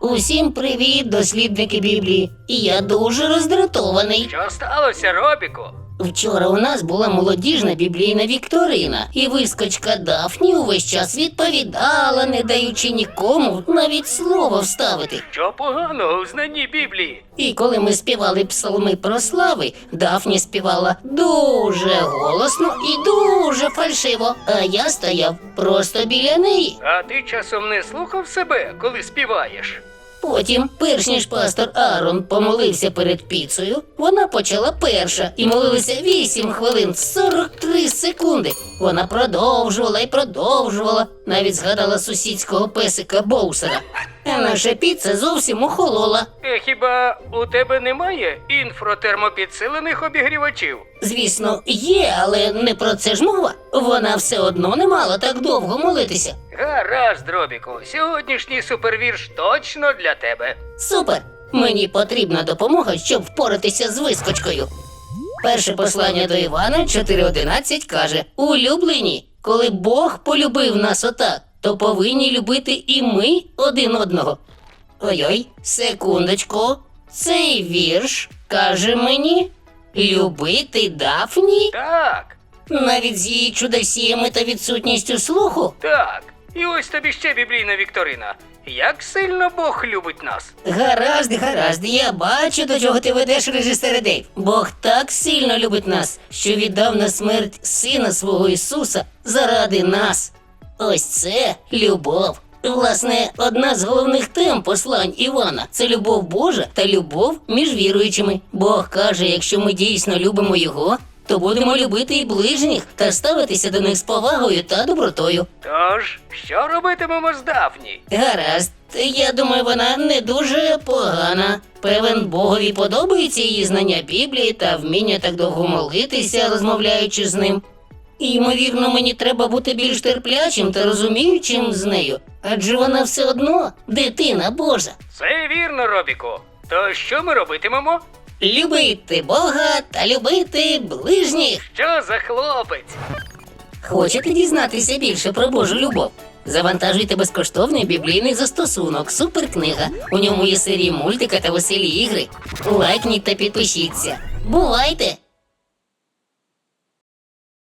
Усім привіт, дослідники Біблії. І я дуже роздратований. Що сталося, Робіку? Вчора у нас була молодіжна біблійна вікторина, і вискочка Дафні увесь час відповідала, не даючи нікому навіть слова вставити. Що поганого у знанні Біблії? І коли ми співали псалми про слави, Дафні співала дуже голосно і дуже фальшиво, а я стояв просто біля неї. А ти часом не слухав себе, коли співаєш? Потім, перш ніж пастор Арон помолився перед піцею, вона почала перша і молилася 8 хвилин 43 секунди. Вона продовжувала і продовжувала, навіть згадала сусідського песика Боусера. А наша піца зовсім охолола. Хіба у тебе немає інфротермопідсилених обігрівачів? Звісно, є, але не про це ж мова. Вона все одно не мала так довго молитися. Гаразд, Робіку, сьогоднішній супервірш точно для тебе. Супер! Мені потрібна допомога, щоб впоратися з вискочкою. Перше послання до Івана 4.11 каже: Улюблені, коли Бог полюбив нас отак, то повинні любити і ми один одного. Ой-ой, секундочку. Цей вірш каже мені любити Дафні Так, навіть з її чудосіями та відсутністю слуху. так. І ось тобі ще біблійна вікторина. Як сильно Бог любить нас? Гаразд, гаразд, я бачу, до чого ти ведеш режисер Дейв. Бог так сильно любить нас, що віддав на смерть сина свого Ісуса заради нас. Ось це любов. Власне, одна з головних тем послань Івана це любов Божа та любов між віруючими. Бог каже, якщо ми дійсно любимо його, то будемо любити і ближніх та ставитися до них з повагою та добротою. Тож, що робитимемо з Дафні? Гаразд, я думаю, вона не дуже погана. Певен Богові подобається її знання Біблії та вміння так довго молитися, розмовляючи з ним. І, ймовірно, мені треба бути більш терплячим та розуміючим з нею, адже вона все одно дитина Божа. Це вірно, Робіку. То що ми робитимемо? Любити Бога та любити ближніх. Що за хлопець? Хочете дізнатися більше про Божу любов? Завантажуйте безкоштовний біблійний застосунок Суперкнига. У ньому є серії мультика та веселі ігри. Лайкніть та підпишіться. Бувайте!